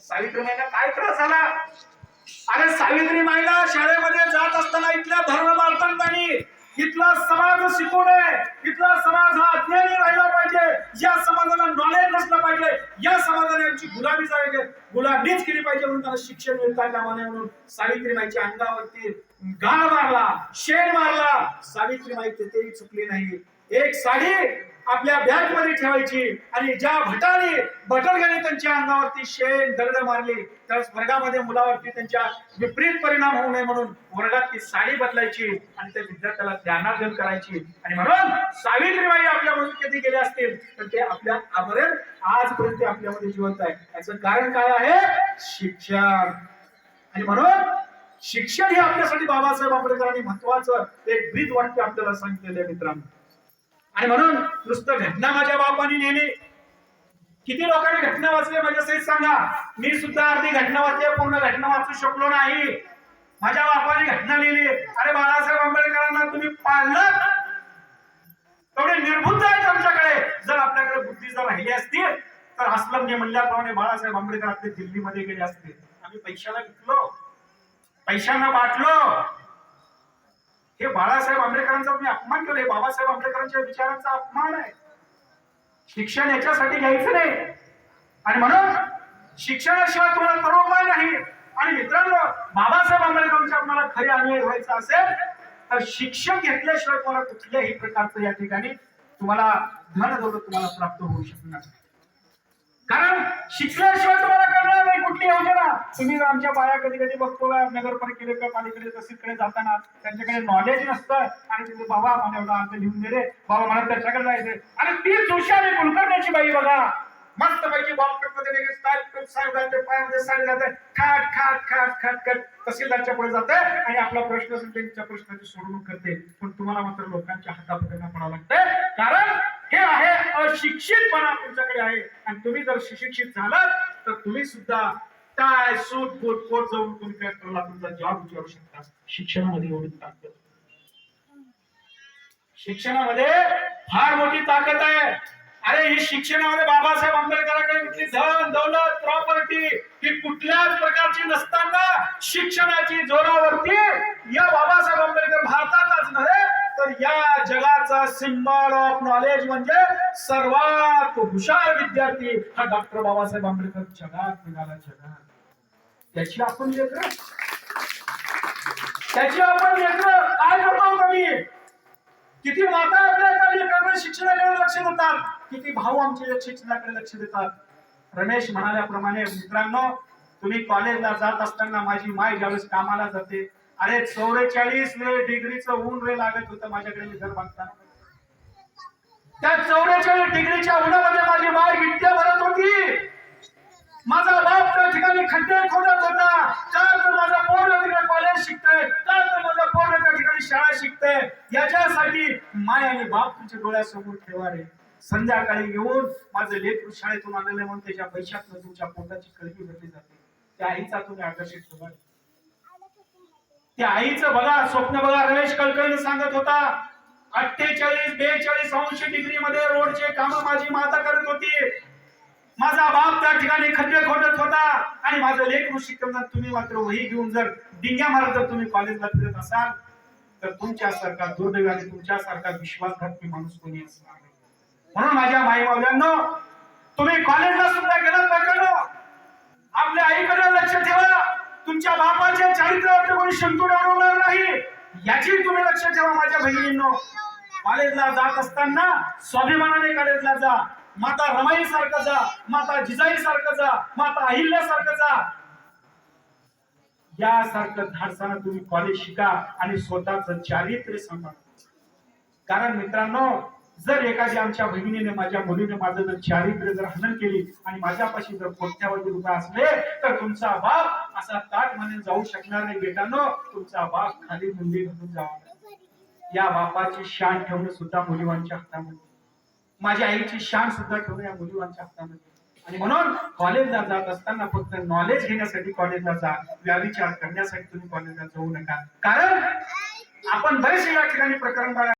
सावित्री माईला काय त्रास झाला? अरे सावित्री माईला शाळेमध्ये जात असताना इथल्या धर्म मार्तंडांनी इथला समाज शिकवणे इथला समाज हा अज्ञानी राहिला पाहिजे. या समाजाला नॉलेज नसलं पाहिजे. या समाजाने आमची गुलामी जायचे गुलामीच केली पाहिजे म्हणून त्यांना शिक्षण मिळता कामा नये म्हणून सावित्रीबाईच्या अंगावरती गाळ मारला शेण मारला. सावित्री माई तेही चुकली नाही. एक साडी आपल्या बॅगमध्ये ठेवायची आणि ज्या भटाने बटरगाने त्यांच्या अंगावरती शेण दगड मारली तर वर्गामध्ये मुलावरती त्यांच्या विपरीत परिणाम होऊ नये म्हणून वर्गात ती साडी बदलायची आणि त्या विद्यार्थ्याला ज्ञानार्जन करायची. आणि म्हणून सावित्रीबाई आपल्यामधून कधी गेले असतील तर ते आपल्या आभरण आजपर्यंत आपल्यामध्ये जिवंत आहे याचं कारण काय आहे? शिक्षण. आणि म्हणून शिक्षण हे आपल्यासाठी बाबासाहेब आंबेडकरांनी महत्वाचं एक ब्रीद वाक्य आपल्याला सांगितलेलं आहे मित्रांनो. आणि म्हणून नुसतं घटना माझ्या बापाने लिहिली किती लोकांनी घटना वाचली माझ्या सहित सांगा. मी सुद्धा अर्धी घटना वाचली पूर्ण घटना वाचू शकलो नाही. माझ्या बापाने घटना लिहिली. अरे बाळासाहेब आंबेडकरांना तुम्ही पाळलं? तेवढे निर्बुद्ध आहेत आमच्याकडे. जर आपल्याकडे बुद्धी जर राहिली असतील तर असलमने म्हणल्याप्रमाणे बाळासाहेब आंबेडकर आपले दिल्लीमध्ये गेले असते. आम्ही पैशाला विकलो. पैशांना बाटलो. हे बाळासाहेब आंबेडकरांचा मी अपमान केला हे बाबासाहेब आंबेडकरांच्या विचारांचा अपमान आहे. शिक्षण याच्यासाठी घ्यायचं नाही. आणि म्हणून शिक्षणाशिवाय तुम्हाला तरोपाय नाही. आणि मित्रांनो बाबासाहेब आंबेडकरांच्या आपल्याला खरे अनुयायी व्हायचं असेल तर शिक्षण घेतल्याशिवाय तुम्हाला कुठल्याही प्रकारचं या ठिकाणी तुम्हाला धन दौलत तुम्हाला प्राप्त होऊ शकणार नाही. कारण शिक्षणाशिवाय तुम्हाला करणार नाही कुठली योजना. तुम्ही जर आमच्या बाया कधी कधी बघतो का नगरपालिकेकडे पालिकेकडे तहसीलकडे जाताना त्यांच्याकडे नॉलेज नसतं. आणि तिथे बाबा मला एवढा अर्ज लिहून दे रे. बाबा मला त्याच्याकडे जायचं आणि ती जोशाने कुलकर्ण्याची बाई बघा. मस्त पैकी मध्ये पायामध्ये साडी जाते. खाट खाट खाट खाट खाट. तहसीलदारच्या पुढे जाते आणि आपला प्रश्न त्यांच्या प्रश्नाची सोडवणूक करते. पण तुम्हाला मात्र लोकांच्या हातापट्यांना पडावं लागतंय. कारण शिक्षितपणा तुमच्याकडे आहे. आणि तुम्ही जर सुशिक्षित झालात तर तुम्ही सुद्धा काय सूट कोट कोट जाऊन तुम्ही काय करला तुमचा जॉब विचारू शकता? शिक्षणामध्ये एवढी ताकद. शिक्षणामध्ये फार मोठी ताकद आहे. अरे ही शिक्षणामध्ये बाबासाहेब आंबेडकरांकडे कुठली धन दौलत प्रॉपर्टी ही कुठल्याच प्रकारची नसताना शिक्षणाची जोरावरती या बाबासाहेब आंबेडकर या सिम्बॉल ऑफ नॉलेज म्हणजे सर्वात हुशार विद्यार्थी हा डॉक्टर बाबासाहेब आंबेडकर जगात निघाला जगात. त्याची आपण लेकर? त्याची आपण लेकर? काय करतो कमी किती माता आपल्या लेकरांना शिक्षणाकडे लक्ष देतात. किती भाऊ आमचे शिक्षणाकडे लक्ष देतात. रमेश म्हणाल्याप्रमाणे मित्रांनो तुम्ही कॉलेजला जात असताना माझी माय ज्यावेळेस कामाला जाते अरे चौवेचाळीस रे डिग्रीचं ऊन रे लागत होतं माझ्याकडे मी घर बांधताना. त्या चौवेचाळीस डिग्रीच्या उन्हामध्ये माझी माय गिट्ट्या भरत होती. माझा बाप त्या ठिकाणी खड्डे खोदत होता. का तर माझा पोर तिकडे कॉलेज शिकतोय. का तर माझा पोर त्या ठिकाणी शाळा शिकतोय. याच्यासाठी माय आणि बाप तुमच्या डोळ्यासमोर ठेवा रे. संध्याकाळी येऊन माझं लेकरू शाळेतून आलेलं म्हणून त्याच्या पैशातनं तुमच्या पोटाची कळकी भरली जाते. त्या आईचा तुम्ही आकर्षित ठेवा त्या आईचं बघा स्वप्न बघा रमेश कळकळीने सांगत होता अठ्ठेचाळीस बेचाळीस अंश डिग्री मध्ये रोडचे काम माझी माता करत होती. माझा बाप त्या ठिकाणी खड्डे खोदत होता आणि माझं लेकरू शिकवणार तुम्ही मात्र वही घेऊन जर डिंग्या मारत जर तुम्ही कॉलेजला फिरत असाल तर तुमच्यासारखा दुर्दैवाने तुमच्यासारखा विश्वासघातकी माणूस कोणी असणार म्हणून माझ्या माई बाबल्यांनो तुम्ही कॉलेजला सुद्धा गेलात पाहिजे आपल्या आईकडे लक्ष ठेवा. तुमच्या बापाच्या चारित्र्यावर कोणी शंतूर अडवणार नाही याची तुम्ही लक्ष ठेवा माझ्या बहिणींनो. कॉलेजला जात असताना स्वाभिमानाने कॉलेजला जा माता रमाई सारखं जा माता जिजाई सारखं जा माता अहिल्या सारखं जा. यासारखं धाडसानं तुम्ही कॉलेज शिका आणि स्वतःच चारित्र्य सांभाळा. कारण मित्रांनो जर एखाद्या आमच्या बहिणीने माझ्या मुलीने माझं जर चारित्र्य जर हनन केली आणि माझ्यापाशी जर कोट्यावधी रुपये असले तर तुमचा बाप असा ताट म्हणे जाऊ शकणार नाही. बेटानो तुमचा बाप खाली मुंडी घालून जावा. या बापाची शान ठेवणं सुद्धा मुलीवांच्या हातामध्ये. माझ्या आईची शान सुद्धा ठेवणं या मुलीवांच्या हातामध्ये. आणि म्हणून कॉलेजला जात असताना फक्त नॉलेज घेण्यासाठी कॉलेजला जा. व्याविचार करण्यासाठी तुम्ही कॉलेजला जाऊ नका. कारण आपण बरेचसे या ठिकाणी प्रकरण बघा.